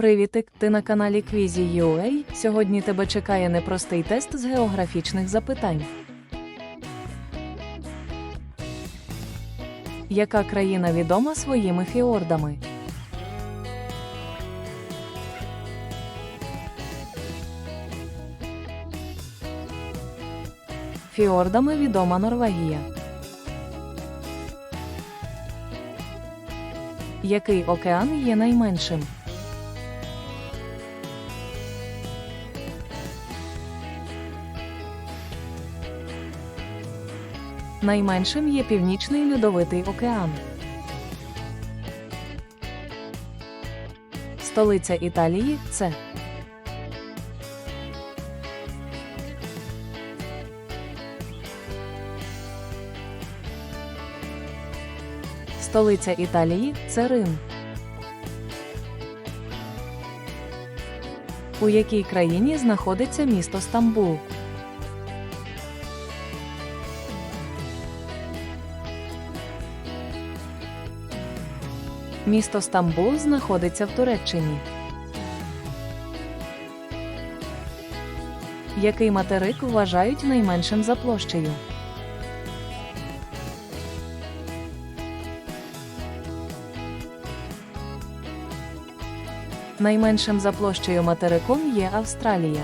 Привітик, ти на каналі Quizy.ua. Сьогодні тебе чекає непростий тест з географічних запитань. Яка країна відома своїми фіордами? Фіордами відома Норвегія. Який океан є найменшим? Найменшим є Північний Льодовитий океан. Столиця Італії це Столиця Італії це Рим. У якій країні знаходиться місто Стамбул? Місто Стамбул знаходиться в Туреччині. Який материк вважають найменшим за площею? Найменшим за площею материком є Австралія.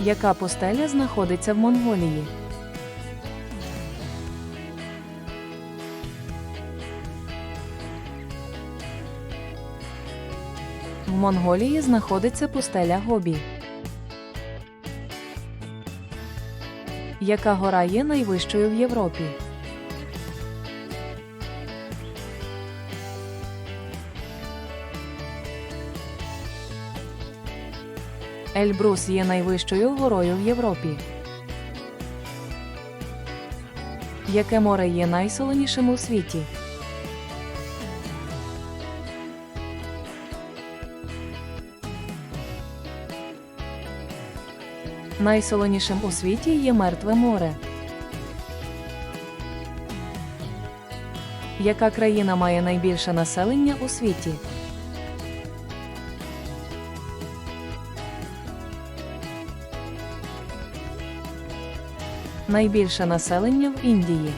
Яка пустеля знаходиться в Монголії? В Монголії знаходиться пустеля Гобі. Яка гора є найвищою в Європі? Ельбрус є найвищою горою в Європі. Яке море є найсоленішим у світі? Найсоленішим у світі є Мертве море. Яка країна має найбільше населення у світі? Найбільше населення в Індії.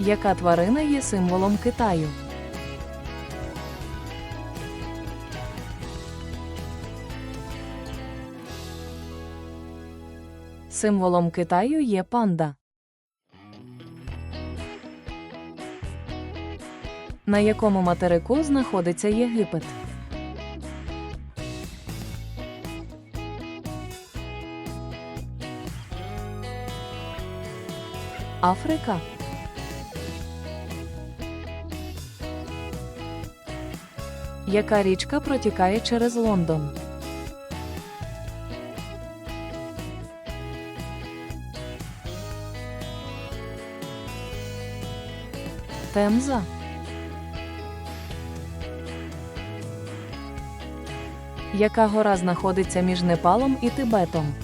Яка тварина є символом Китаю? Символом Китаю є панда. На якому материку знаходиться Єгипет? Африка. Яка річка протікає через Лондон? Темза. Яка гора знаходиться між Непалом і Тибетом?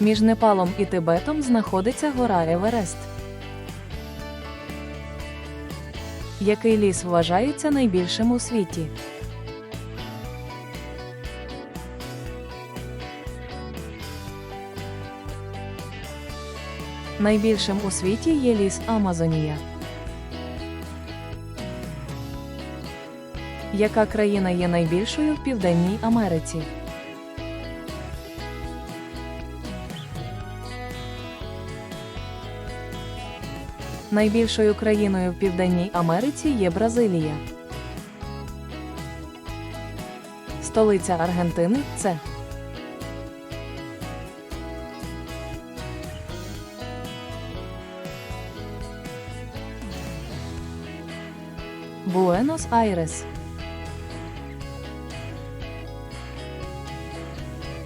Між Непалом і Тибетом знаходиться гора Еверест. Який ліс вважається найбільшим у світі? Найбільшим у світі є ліс Амазонія. Яка країна є найбільшою в Південній Америці? Найбільшою країною в Південній Америці є Бразилія. Столиця Аргентини це Буенос-Айрес.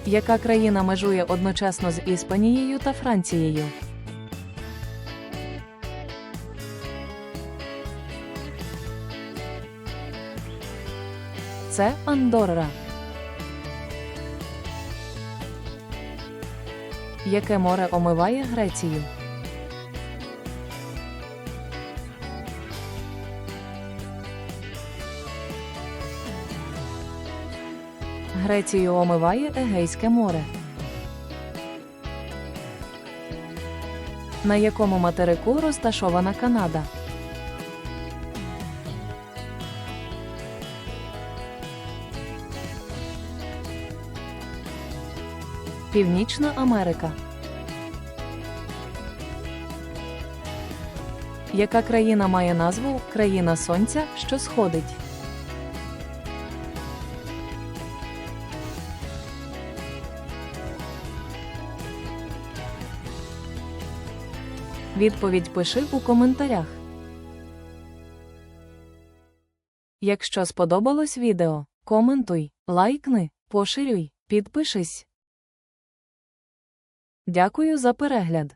Яка країна межує одночасно з Іспанією та Францією? Це Андорра. Яке море омиває Грецію? Грецію омиває Егейське море. На якому материку розташована Канада? Північна Америка. Яка країна має назву Країна Сонця, що сходить? Відповідь пиши у коментарях. Якщо сподобалось відео, коментуй, лайкни, поширюй, підпишись. Дякую за перегляд.